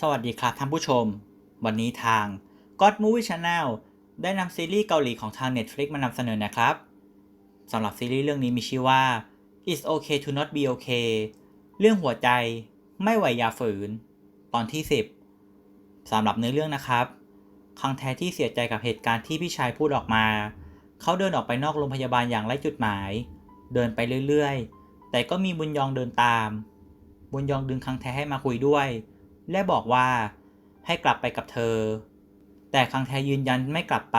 สวัสดีครับท่านผู้ชม วันนี้ทาง God Movie Channel ได้นำซีรีส์เกาหลีของทาง Netflix มานำเสนอนะครับสำหรับซีรีส์เรื่องนี้มีชื่อว่า It's Okay to Not Be Okay เรื่องหัวใจไม่ไหวยาฝืน ตอนที่ 10สำหรับเนื้อเรื่องนะครับคังแท้ที่เสียใจกับเหตุการณ์ที่พี่ชายพูดออกมา เขาเดินออกไปนอกโรงพยาบาลอย่างไร้จุดหมาย เดินไปเรื่อยๆ แต่ก็มีบุญยองเดินตาม บุญยองดึงคังแท้ให้มาคุยด้วย และบอกว่า ให้กลับไปกับเธอ แต่คังแทยืนยันไม่กลับไป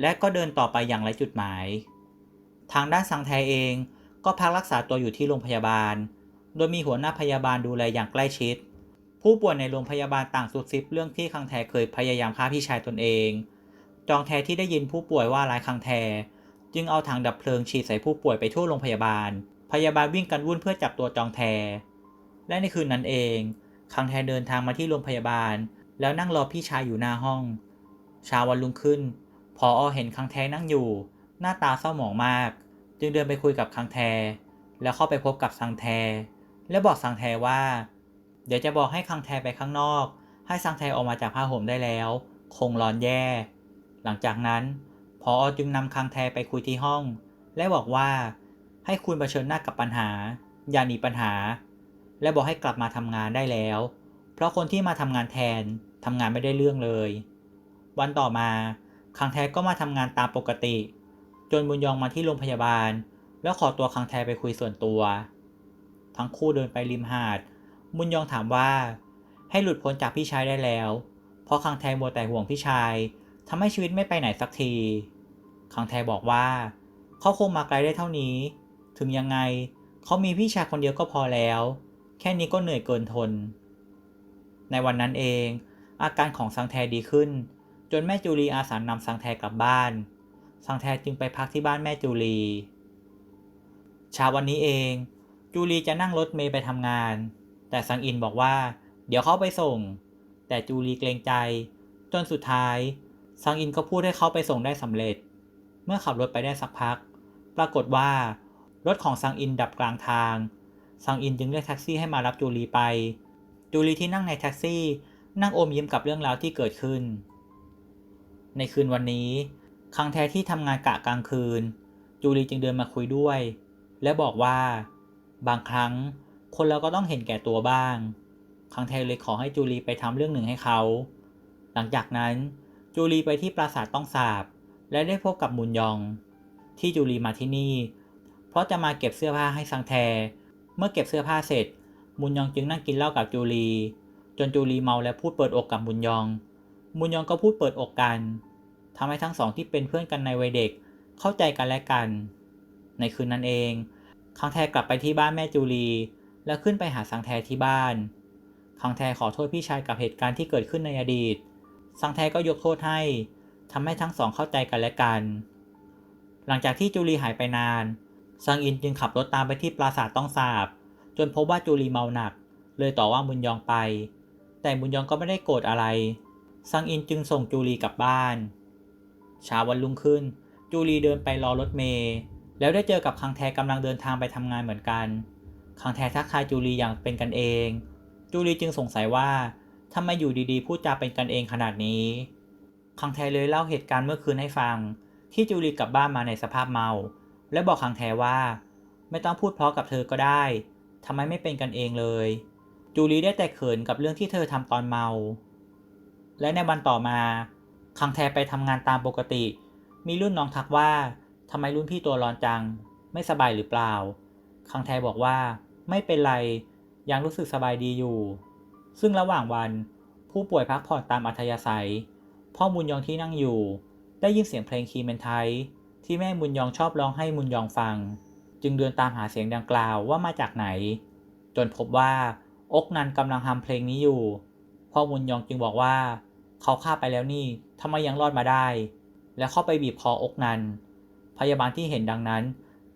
และก็เดินต่อไปอย่างไร้จุดหมาย ทางด้านซังแทเองก็พักรักษาตัวอยู่ที่โรงพยาบาล โดยมีหัวหน้าพยาบาลดูแลอย่างใกล้ชิด ผู้ป่วยในโรงพยาบาลต่างสุดซิบเรื่องที่คังแทเคยพยายามฆ่าพี่ชายตนเอง จองแทที่ได้ยินผู้ป่วยว่าร้ายคังแท จึงเอาถังดับเพลิงฉีดใส่ผู้ป่วยไปทั่วโรงพยาบาล พยาบาลวิ่งกันวุ่นเพื่อจับตัวจองแท และในคืนนั้นเอง คังแทเดินทางมาที่โรงพยาบาล แล้วนั่งรอพี่ชายอยู่หน้าห้อง เช้าวันรุ่งขึ้น พออเห็นคังแทนั่งอยู่ หน้าตาเศร้าหมองมาก จึงเดินไปคุยกับคังแท แล้วเข้าไปพบกับซังแท และบอกซังแทว่า เดี๋ยวจะบอกให้คังแทไปข้างนอก ให้ซังแทออกมาจากผ้าห่มได้แล้ว คงร้อนแย่ หลังจากนั้นพออจึงนำคังแทไปคุยที่ห้อง และบอกว่า ให้คุณเผชิญหน้ากับปัญหา อย่าหนีปัญหา และบอกให้กลับมาทำงานได้แล้ว เพราะคนที่มาทำงานแทนทำงานไม่ได้เรื่องเลย วันต่อมาคังแทก็มาทำงานตามปกติ จนบุญยองมาที่โรงพยาบาล แล้วขอตัวคังแทไปคุยส่วนตัว ทั้งคู่เดินไปริมหาด บุญยองถามว่า ให้หลุดพ้นจากพี่ชายได้แล้ว เพราะคังแทมัวแต่ห่วงพี่ชายทำให้ชีวิตไม่ไปไหนสักที คังแทบอกว่า เขาคงมาไกลได้เท่านี้ ถึงยังไงเขามีพี่ชายคนเดียวก็พอแล้ว แค่นี้ก็เหนื่อยเกินทน ในวันนั้นเอง อาการของซังแทดีขึ้น จนแม่จูลีอาสานำซังแทกลับบ้านซังแทจึงไปพักที่บ้านแม่จูลีเช้าวันนี้เอง จูลีจะนั่งรถเมย์ไปทำงาน แต่ซังอินบอกว่า เดี๋ยวเขาไปส่ง แต่จูลีเกรงใจ จนสุดท้ายซังอินก็พูดให้เขาไปส่งได้สำเร็จ เมื่อขับรถไปได้สักพัก ปรากฏว่า รถของซังอินดับกลางทาง ซังอินจึงเรียกแท็กซี่ให้มารับจูลีไป จูลีที่นั่งในแท็กซี่ นั่งอมยิ้มกับเรื่องราวที่เกิดขึ้น ในคืนวันนี้คังแท้ที่ทำงานกะกลางคืน จูลีจึงเดินมาคุยด้วย และบอกว่า บางครั้งคนเราก็ต้องเห็นแก่ตัวบ้าง คังแทเลยขอให้จูลีไปทำเรื่องหนึ่งให้เขา หลังจากนั้นจูลีไปที่ปราสาทต้องสาบ และได้พบกับมุนยอง ที่จูลีมาที่นี่ เพราะจะมาเก็บเสื้อผ้าให้ซังแท เมื่อเก็บเสื้อผ้าเสร็จ มุนยองจึงนั่งกินเหล้ากับจูลี จนจูลีเมาและพูดเปิดอกกับมุนยอง มุนยองก็พูดเปิดอกกันทำให้ทั้งสองที่เป็นเพื่อนกันในวัยเด็กเข้าใจกันและกัน ในคืนนั้นเองคังแทกลับไปที่บ้านแม่จูลี แล้วขึ้นไปหาสังแทที่บ้านคังแทขอโทษพี่ชายกับเหตุการณ์ที่เกิดขึ้นในอดีต สังแทก็ยกโทษให้ทำให้ทั้งสองเข้าใจกันและกัน หลังจากที่จูลีหายไปนาน ซังอินจึงขับรถตามไปที่ปราสาทต้องสาบ จนพบว่าจูลีเมาหนัก เลยต่อว่ามุนยองไป แต่มุนยองก็ไม่ได้โกรธอะไร ซังอินจึงส่งจูลีกลับบ้านเช้าวันรุ่งขึ้น จูลีเดินไปรอรถเมล์แล้วได้เจอกับคังแทกำลังเดินทางไปทำงานเหมือนกัน คังแททักทายจูลีอย่างเป็นกันเอง จูลีจึงสงสัยว่าทำไมอยู่ดีๆพูดจาเป็นกันเองขนาดนี้ คังแทเลยเล่าเหตุการณ์เมื่อคืนให้ฟัง ที่จูลีกลับบ้านมาในสภาพเมา และบอกคังแทว่า ไม่ต้องพูดเพราะกับเธอก็ได้ทำไมไม่เป็นกันเองเลย จูลีได้แต่เขินกับเรื่องที่เธอทำตอนเมา และในวันต่อมาคังแทไปทำงานตามปกติ มีรุ่นน้องทักว่าทำไมรุ่นพี่ตัวร้อนจัง ไม่สบายหรือเปล่า คังแทบอกว่า ไม่เป็นไร ยังรู้สึกสบายดีอยู่ ซึ่งระหว่างวันผู้ป่วยพักผ่อนตามอัธยาศัย พ่อมุนยองที่นั่งอยู่ ได้ยินเสียงเพลงคีเมนไท ที่แม่มุนยองชอบร้องให้มุนยองฟัง จึงเดินตามหาเสียงดังกล่าวว่ามาจากไหน จนพบว่าอกนันกำลังทำเพลงนี้อยู่ พ่อมุนยองจึงบอกว่า เขาฆ่าไปแล้วนี่ทำไมยังรอดมาได้ แล้วเข้าไปบีบคออกนันพยาบาลที่เห็นดังนั้น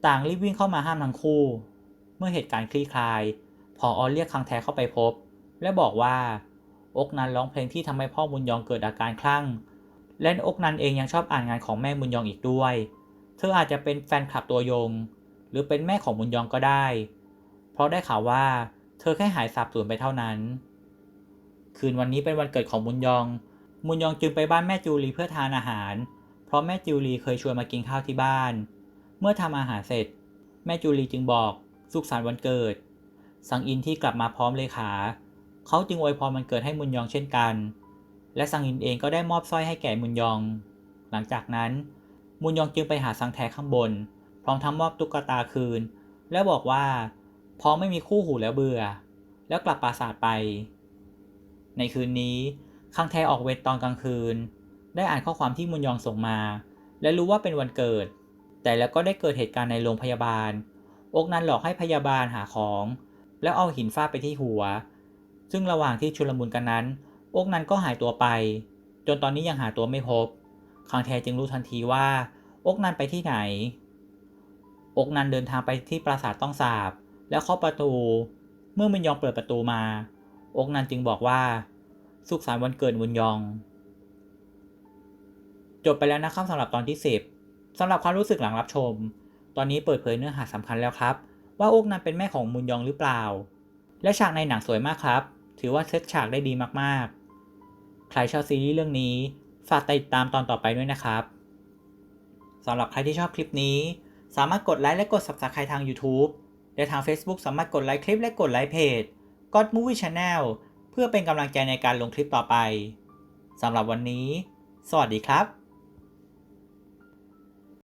ต่างรีบวิ่งเข้ามาห้ามทั้งคู่ เมื่อเหตุการณ์คลี่คลายพออเรียกคังแท้เข้าไปพบ และบอกว่า อกนันร้องเพลงที่ทำให้พ่อมุนยองเกิดอาการคลั่งและอกนันเองยังชอบอ่านงานของแม่มุนยองอีกด้วย เธออาจจะเป็นแฟนคลับตัวยง หรือเป็นแม่ของมุนยองก็ได้ เพราะได้ข่าวว่าเธอแค่หายสับสูญไปเท่านั้น คืนวันนี้เป็นวันเกิดของมุนยอง มุนยองจึงไปบ้านแม่จูลีเพื่อทานอาหาร เพราะแม่จูลีเคยชวนมากินข้าวที่บ้าน เมื่อทำอาหารเสร็จ แม่จูลีจึงบอกสุขสันต์วันเกิด สังอินที่กลับมาพร้อมเลขา เขาจึงอวยพรวันเกิดให้มุนยองเช่นกัน และสังอินเองก็ได้มอบสร้อยให้แก่มุนยอง หลังจากนั้น มุนยองจึงไปหาสังแทข้างบน พร้อมทั้งมอบตุ๊กตาคืน และบอกว่าพอไม่มีคู่หูแล้วเบื่อ แล้วกลับปราสาทไป ในคืนนี้คังแทออกเวรตอนกลางคืน ได้อ่านข้อความที่มุนยองส่งมา และรู้ว่าเป็นวันเกิด แต่แล้วก็ได้เกิดเหตุการณ์ในโรงพยาบาล อกนันหลอกให้พยาบาลหาของ แล้วเอาหินฟาดไปที่หัว ซึ่งระหว่างที่ชุลมุนกันนั้น อกนันก็หายตัวไป จนตอนนี้ยังหาตัวไม่พบ คังแทจึงรู้ทันทีว่า อกนันไปที่ไหน อกนันเดินทางไปที่ปราสาทต้องสาบ แล้วเคาะประตู เมื่อมุนยองเปิดประตูมา อกนันจึงบอกว่า สุขสันต์วันเกิดมุนยอง จบไปแล้วนะครับสำหรับตอนที่ 10สำหรับความรู้สึกหลังรับชม ตอนนี้เปิดเผยเนื้อหาสำคัญแล้วครับ ว่าอกนันเป็นแม่ของมุนยองหรือเปล่า และฉากในหนังสวยมากครับ ถือว่าเซตฉากได้ดีมากๆใครชอบซีรีส์เรื่องนี้ ฝากติดตามตอนต่อไปด้วยนะครับสำหรับใครที่ชอบคลิปนี้ สามารถกดไลค์และกด Subscribe ทาง YouTube และทาง Facebook สามารถกดไลค์คลิปและกดไลค์เพจ God Movie Channel เพื่อเป็นกำลังใจในการลงคลิปต่อไปสำหรับวันนี้ สวัสดีครับ